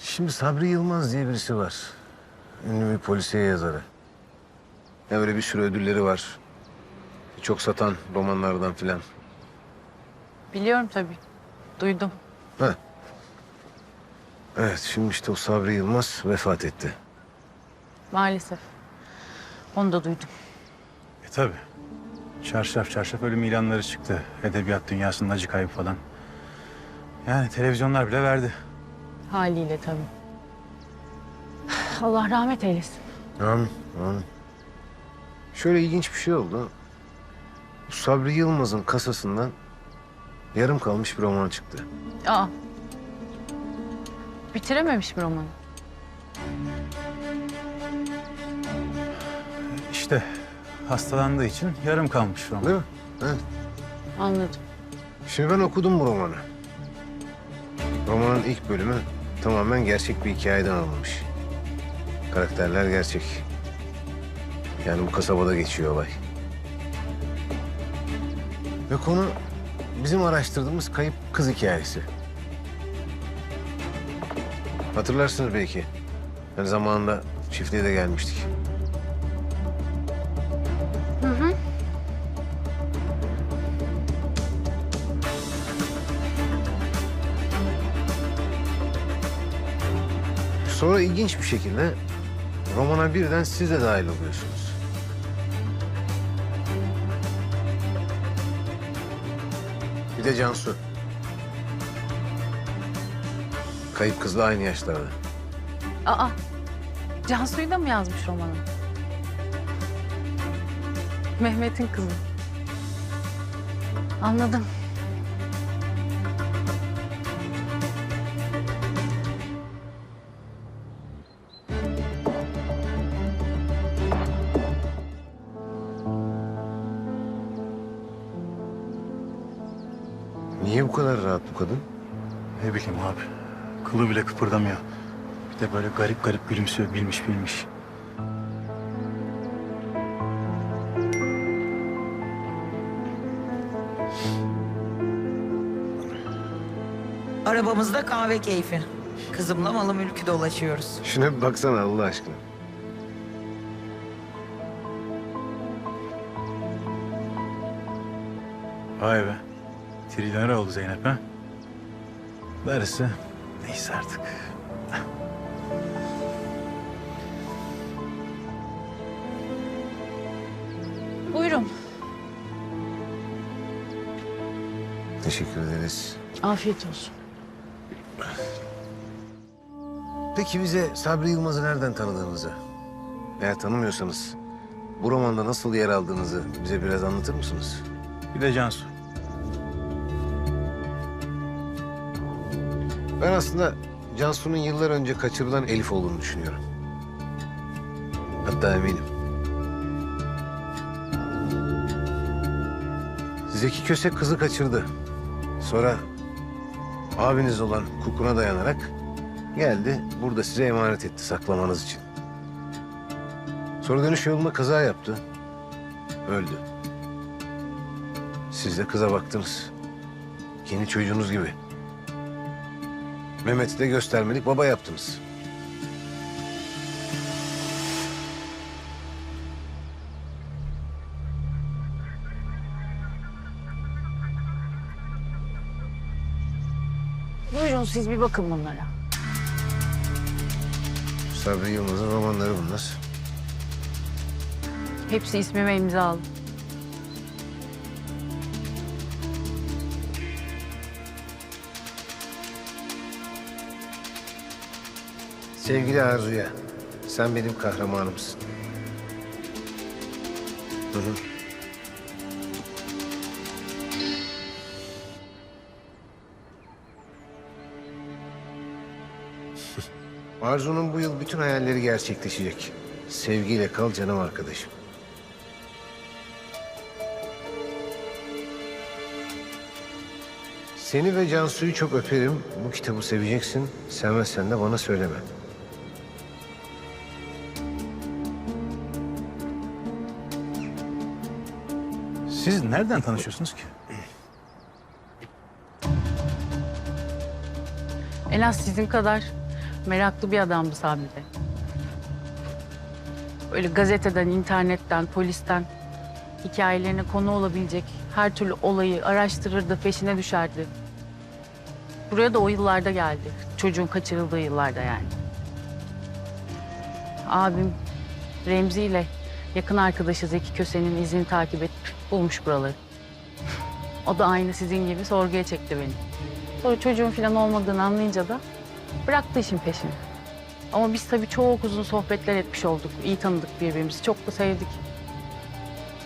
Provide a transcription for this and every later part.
Şimdi Sabri Yılmaz diye birisi var. Ünlü bir polisiye yazarı. Ya öyle bir sürü ödülleri var. Çok satan romanlardan filan. Biliyorum tabii. Duydum. Ha. Evet şimdi işte o Sabri Yılmaz vefat etti. Maalesef. Onu da duydum. E tabi. Çarşaf çarşaf ölüm ilanları çıktı. Edebiyat dünyasının acı kaybı falan. Yani televizyonlar bile verdi. Haliyle tabii. Allah rahmet eylesin. Amin, amin. Şöyle ilginç bir şey oldu. Bu Sabri Yılmaz'ın kasasından yarım kalmış bir roman çıktı. Aa. Bitirememiş mi romanı? İşte hastalandığı için yarım kalmış roman. Değil mi? Evet. Anladım. Şimdi ben okudum bu romanı. Romanın ilk bölümü tamamen gerçek bir hikayeden alınmış. Karakterler gerçek. Yani bu kasabada geçiyor olay. Ve konu bizim araştırdığımız kayıp kız hikayesi. Hatırlarsınız belki. Yani zamanında çiftliğe de gelmiştik. Sonra ilginç bir şekilde romana birden siz de dahil oluyorsunuz. Bir de Cansu. Kayıp kızla aynı yaşlarda. Aa. Cansu'yu da mı yazmış romanı? Mehmet'in kızı. Anladım. Niye bu kadar rahat bu kadın? Ne bileyim abi. Kılı bile kıpırdamıyor. Bir de böyle garip garip gülümsüyor bilmiş bilmiş. Arabamızda kahve keyfi. Kızımla malı mülkü dolaşıyoruz. Şuna bir baksana Allah aşkına. Vay be. Trilyoner oldu Zeynep ha. Darısı neyse artık. Buyurun. Teşekkür ederiz. Afiyet olsun. Peki bize Sabri Yılmaz'ı nereden tanıdığınızı, eğer tanımıyorsanız bu romanda nasıl yer aldığınızı bize biraz anlatır mısınız? Bir de Cansu. Ben aslında Cansu'nun yıllar önce kaçırılan Elif olduğunu düşünüyorum. Hatta eminim. Zeki Köse kızı kaçırdı. Sonra abiniz olan Kukun'a dayanarak geldi. Burada size emanet etti saklamanız için. Sonra dönüş yolunda kaza yaptı. Öldü. Siz de kıza baktınız. Kendi çocuğunuz gibi. Mehmet'i de göstermelik baba yaptınız. Buyurun siz bir bakın bunlara. Sabri Yılmaz'ın romanları bunlar. Hepsi ismime imzalı. Sevgili Arzu'ya, sen benim kahramanımsın. Hı. Arzu'nun bu yıl bütün hayalleri gerçekleşecek. Sevgiyle kal canım arkadaşım. Seni ve Cansu'yu çok öperim. Bu kitabı seveceksin. Sevmezsen de bana söyleme. Siz nereden tanışıyorsunuz ki? En az sizin kadar Meraklı bir adamdı Sabri de. Böyle gazeteden, internetten, polisten hikayelerine konu olabilecek her türlü olayı araştırırdı, peşine düşerdi. Buraya da o yıllarda geldi. Çocuğun kaçırıldığı yıllarda yani. Abim Remzi ile yakın arkadaşı Zeki Köse'nin izini takip edip bulmuş buraları. O da aynı sizin gibi sorguya çekti beni. Sonra çocuğun falan olmadığını anlayınca da bıraktı işin peşini. Ama biz tabii çok uzun sohbetler etmiş olduk. İyi tanıdık birbirimizi. Çok da sevdik.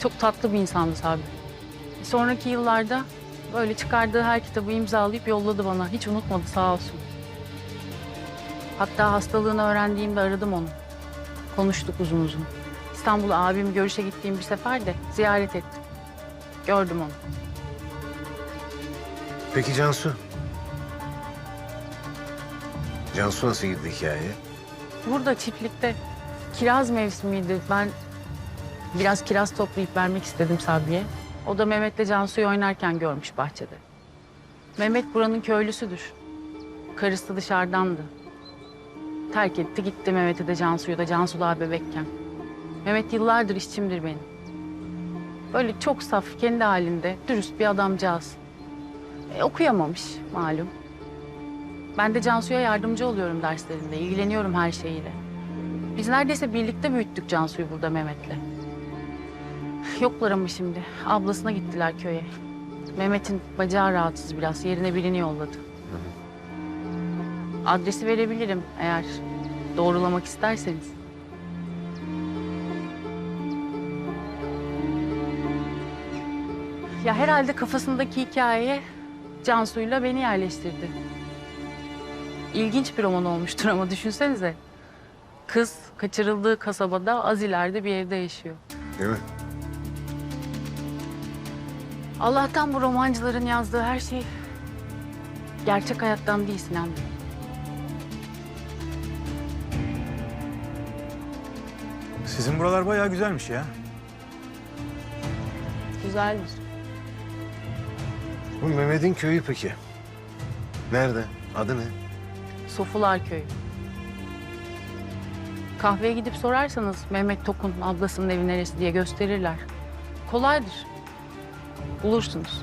Çok tatlı bir insandı Sabri. Sonraki yıllarda böyle çıkardığı her kitabı imzalayıp yolladı bana. Hiç unutmadı sağ olsun. Hatta hastalığını öğrendiğimde aradım onu. Konuştuk uzun uzun. İstanbul'a abim görüşe gittiğim bir sefer de ziyaret ettim. Gördüm onu. Peki Cansu? Cansu nasıl girdi hikayeye? Burada çiftlikte kiraz mevsimiydi. Ben biraz kiraz toplayıp vermek istedim Sabri'ye. O da Mehmet'le Cansu'yu oynarken görmüş bahçede. Mehmet buranın köylüsüdür. Karısı dışarıdandı. Terk etti gitti Mehmet'i de Cansu'yu da Cansu daha bebekken. Mehmet yıllardır işçimdir benim. Böyle çok saf, kendi halinde, dürüst bir adamcağız. E, okuyamamış malum. Ben de Cansu'ya yardımcı oluyorum derslerinde, ilgileniyorum her şeyiyle. Biz neredeyse birlikte büyüttük Cansu'yu burada Mehmet'le. Yoklar ama şimdi. Ablasına gittiler köye. Mehmet'in bacağı rahatsız biraz. Yerine birini yolladı. Adresi verebilirim eğer doğrulamak isterseniz. Ya herhalde kafasındaki hikayeye Cansu'yla beni yerleştirdi. İlginç bir roman olmuştur ama düşünsenize. Kız kaçırıldığı kasabada az ileride bir evde yaşıyor. Değil mi? Allah'tan bu romancıların yazdığı her şey gerçek hayattan değil Sinan Bey. Sizin buralar bayağı güzelmiş ya. Güzeldir. Bu Mehmet'in köyü peki? Nerede? Adı ne? Sofular Köyü. Kahveye gidip sorarsanız Mehmet Tokun ablasının evi neresi diye gösterirler. Kolaydır. Bulursunuz.